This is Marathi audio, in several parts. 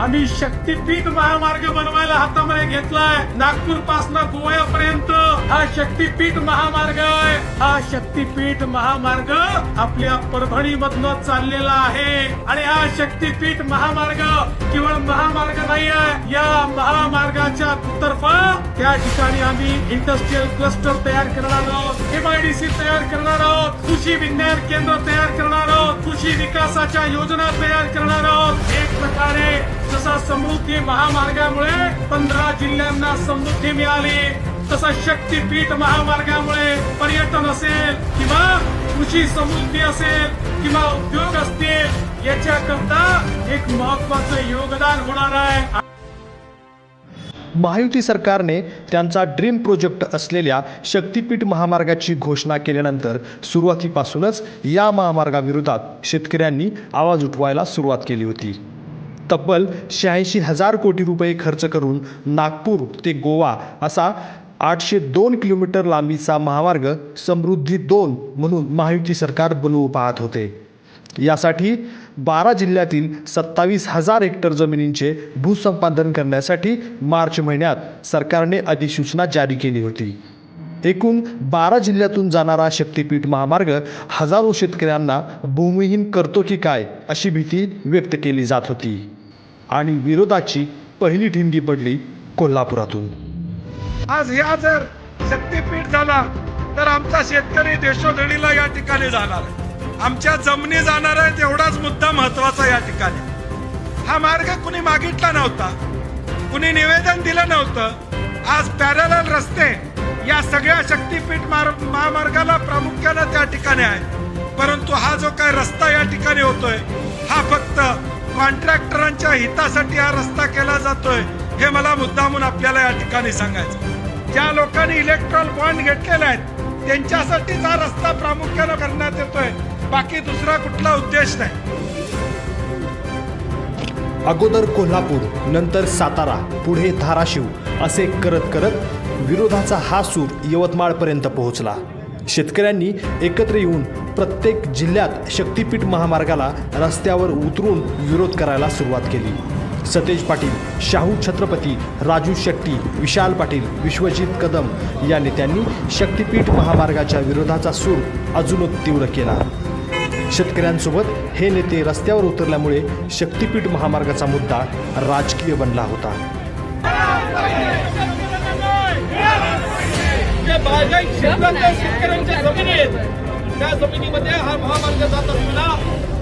आम्ही शक्तीपीठ महामार्ग बनवायला हातामध्ये घेतलाय. नागपूरपासून गोव्यापर्यंत हा शक्तीपीठ महामार्ग आहे. हा शक्तीपीठ महामार्ग आपल्या परभणी मधनं चाललेला आहे. आणि हा शक्तीपीठ महामार्ग केवळ महामार्ग नाही आहे या महामार्गाच्या तर्फा त्या ठिकाणी आम्ही इंडस्ट्रीयल क्लस्टर तयार करणार आहोत. एमआयडीसी तयार करणार आहोत. कृषी विज्ञान केंद्र तयार करणार आहोत. कृषी विकासाच्या योजना तयार करणार आहोत. एक प्रकारे जसा समृद्धी महामार्गामुळे पंधरा जिल्ह्यांना समृद्धी मिळाली. तसा शक्तीपीठ महामार्गामुळे पर्यटन असेल किंवा कृषी समृद्धी असेल किंवा उद्योग असतील याच्याकरता एक महत्वाचं योगदान होणार आहे. महायुती सरकारने त्यांचा ड्रीम प्रोजेक्ट असलेल्या शक्तीपीठ महामार्गाची घोषणा केल्यानंतर सुरुवातीपासूनच या महामार्गाविरोधात शेतकऱ्यांनी आवाज उठवायला सुरुवात केली होती. तब्बल शहाऐंशी हजार कोटी रुपये खर्च करून नागपूर ते गोवा असा आठशे दोन किलोमीटर लांबीचा महामार्ग समृद्धी दोन म्हणून महायुती सरकार बनवू पाहत होते. यासाठी बारा जिल्ह्यातील सत्तावीस हजार हेक्टर जमिनींचे भूसंपादन करण्यासाठी मार्च महिन्यात सरकारने अधिसूचना जारी केली होती. एकूण बारा जिल्ह्यातून जाणारा शक्तीपीठ महामार्ग हजारो शेतकऱ्यांना भूमिहीन करतो की काय अशी भीती व्यक्त केली जात होती. आणि विरोधाची पहिली ठिणगी पडली कोल्हापुरातून. आज ह्या जर शक्तीपीठ झाला तर आमचा शेतकरी देशोधडीला या ठिकाणी जाणार आहे. आमच्या जमिनी जाणार आहे तेवढाच मुद्दा महत्त्वाचा या ठिकाणी. हा मार्ग कुणी मागितला नव्हता. कुणी निवेदन दिलं नव्हतं. आज पॅरल रस्ते या सगळ्या शक्तीपीठ महामार्गाला प्रामुख्यानं त्या ठिकाणी आहे परंतु हा जो काय रस्ता या ठिकाणी होतोय हा फक्त कॉन्ट्रॅक्टरांच्या हितासाठी हा रस्ता केला जातोय हे मला मुद्दामून आपल्याला या ठिकाणी सांगायचं ज्या लोकांनी इलेक्ट्रॉल बॉन्ड घेतलेले आहेत त्यांच्यासाठीच हा रस्ता प्रामुख्यानं करण्यात येतोय. बाकी दुसरा कुठला उद्देश नाही. अगोदर कोल्हापूर नंतर सातारा पुढे धाराशिव असे करत करत विरोधाचा हा सूर यवतमाळपर्यंत पोहोचला. शेतकऱ्यांनी एकत्र येऊन प्रत्येक जिल्ह्यात शक्तीपीठ महामार्गाला रस्त्यावर उतरून विरोध करायला सुरुवात केली. सतेज पाटील शाहू छत्रपती राजू शेट्टी विशाल पाटील विश्वजित कदम या नेत्यांनी शक्तीपीठ महामार्गाच्या विरोधाचा सूर अजूनच तीव्र केला. शेतकऱ्यांसोबत हे नेते रस्त्यावर उतरल्यामुळे शक्तीपीठ महामार्गाचा मुद्दा राजकीय बनला होता. बागायत क्षेत्रातल्या शेतकऱ्यांच्या जमिनी आहेत त्या जमिनीमध्ये हा महामार्ग जात असताना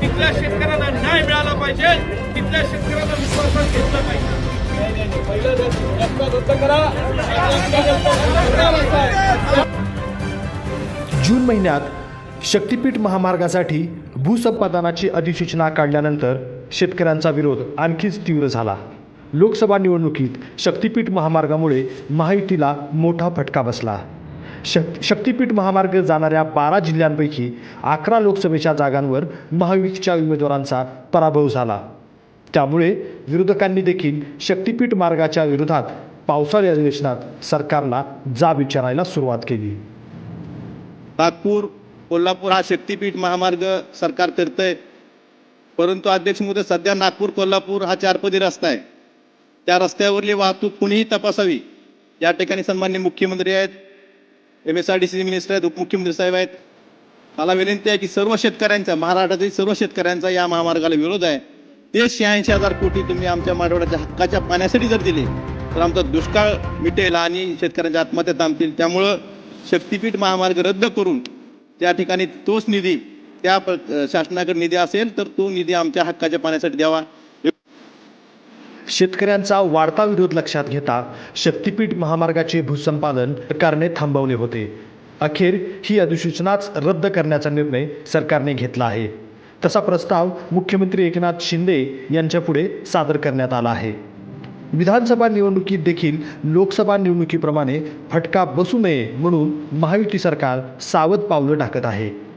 तिथल्या शेतकऱ्यांना न्याय मिळाला पाहिजे. तिथल्या शेतकऱ्यांना विश्वासात घेतलं पाहिजे. जून महिन्यात शक्तीपीठ महामार्गासाठी भूसंपादनाची अधिसूचना काढल्यानंतर शेतकऱ्यांचा विरोध आणखीच तीव्र झाला. लोकसभा निवडणुकीत शक्तीपीठ महामार्गामुळे महायुतीला मोठा फटका बसला. शक शक्तिपीठ महामार्ग जाणाऱ्या बारा जिल्ह्यांपैकी अकरा लोकसभेच्या जागांवर महायुतीच्या उमेदवारांचा पराभव झाला. त्यामुळे विरोधकांनी देखील शक्तिपीठ मार्गाच्या विरोधात पावसाळी अधिवेशनात सरकारला जाब विचारायला सुरुवात केली. नागपूर कोल्हापूर हा शक्तीपीठ महामार्ग सरकार करतंय परंतु अध्यक्ष महोदय सध्या नागपूर कोल्हापूर हा चारपदी रस्ता आहे. त्या रस्त्यावरली वाहतूक कुणीही तपासावी या ठिकाणी सन्मान्य मुख्यमंत्री आहेत. M S R D C minister आहेत उपमुख्यमंत्री साहेब आहेत. मला विनंती आहे की सर्व शेतकऱ्यांचा महाराष्ट्रातील सर्व शेतकऱ्यांचा या महामार्गाला विरोध आहे. ते शहाऐंशी हजार कोटी तुम्ही आमच्या मराठवाड्याच्या हक्काच्या पाण्यासाठी जर दिले तर आमचा दुष्काळ मिटेल आणि शेतकऱ्यांच्या आत्महत्या थांबतील. त्यामुळं शक्तीपीठ महामार्ग रद्द करून त्या ठिकाणी तोच निधी त्या शासनाकडे निधी असेल तर तो निधी आमच्या हक्काच्या पाण्यासाठी द्यावा. शेतकऱ्यांचा वाढता विरोध लक्षात घेता शक्तीपीठ महामार्गाचे भूसंपादन सरकारने थांबवले होते. अखेर ही अधिसूचनाच रद्द करण्याचा निर्णय सरकारने घेतला आहे. तसा प्रस्ताव मुख्यमंत्री एकनाथ शिंदे यांच्यापुढे सादर करण्यात आला आहे. विधानसभा निवडणुकीत देखील लोकसभा निवडणुकीप्रमाणे फटका बसू नये म्हणून महायुती सरकार सावध पावलं टाकत आहे.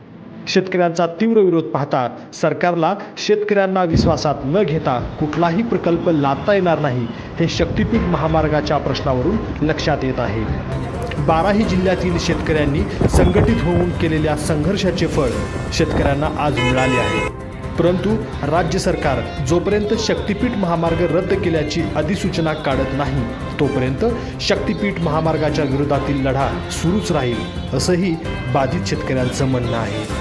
शेतकऱ्यांचा तीव्र विरोध पाहता सरकारला शेतकऱ्यांना विश्वासात न घेता कुठलाही प्रकल्प लादता येणार नाही हे शक्तीपीठ महामार्गाच्या प्रश्नावरून लक्षात येत आहे. बाराही जिल्ह्यातील शेतकऱ्यांनी संघटित होऊन केलेल्या संघर्षाचे फळ शेतकऱ्यांना आज मिळाले आहे. परंतु राज्य सरकार जोपर्यंत शक्तीपीठ महामार्ग रद्द केल्याची अधिसूचना काढत नाही तोपर्यंत शक्तीपीठ महामार्गाच्या विरोधातील लढा सुरूच राहील असंही बाधित शेतकऱ्यांचं म्हणणं आहे.